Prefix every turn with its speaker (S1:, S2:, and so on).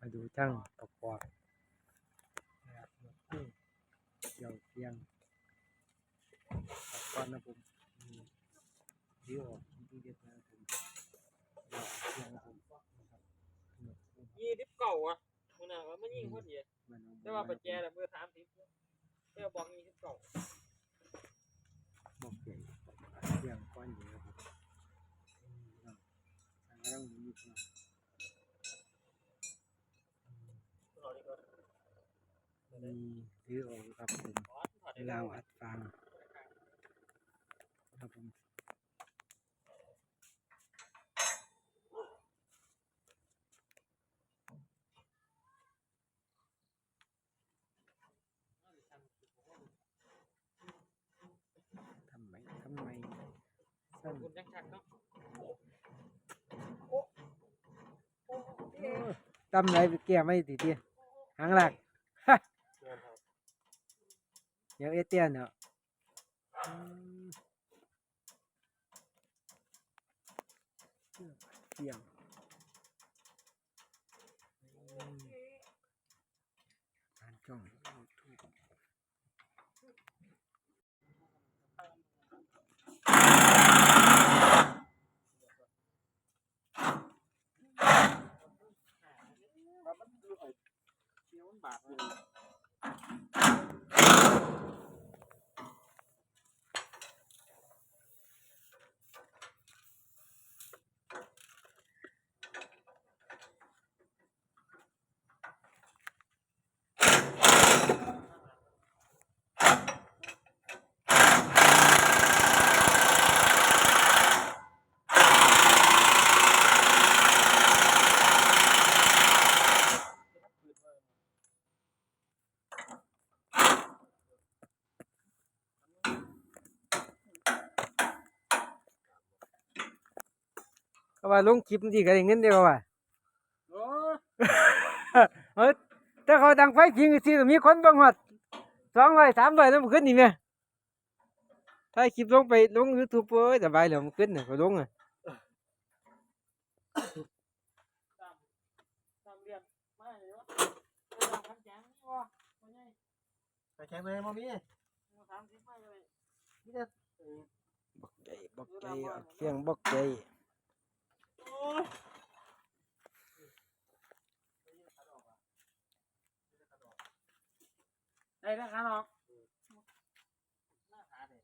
S1: มาดูช่างประกอบนะครับรถตู้เกี่ยวเพียงตัดก่อนนะผมมีเดี๋ยวออกที่เด็ดนะครับผมเดี๋ยวเพียงนะผมนะครับรถตู้
S2: ยี่สิบเก่าอะมันน่ะว่ามันยิงพอดี
S1: มันเอ
S2: แต่ว่าปัจแจน่ะเบอร์สามสิบแต่ว่าบอกยี่สิบเก่า
S1: บอกเก่งเพียงก้อนอยู่นะครับอืมครับทางเรามีพลัง มี ซื้อออกครับผมเราอัดฟังครับผมทำไมทำไมสั้น
S2: คุณยังชักเนาะ
S1: ตำไรไปแก้ไม่ติดเตี้ยหางหลัก ฮะเดี๋ยวเอเตียนเนาะอืมเที่ยง การจ้อง YouTube
S2: บาทเลย
S1: ก็ว่าลงคลิปนี่ก็ได้เงินเดียวว่ะ
S2: โอ้
S1: เออแต่เขาดังไฟจริงสิมีคนเบังหอดสองร้อยสามร้อยแล้วมันขึ้นนี่แม่ถ้าคลิปลงไปลงยูทูบเอ้ยสบายแล้วมันขึ้นน่ะก็ลงอะ
S2: ตามตามเรียนมาเลยวะเออตามคำแจ้งนี่วะไม่ใช่
S3: ไปแข่งเลยมามี
S2: สามสิบไม่เลย
S3: นี่จะ
S1: บอกใจบอกใจเอาเสียงบอกใจ
S2: ได้ราคารอกน้าหาเลย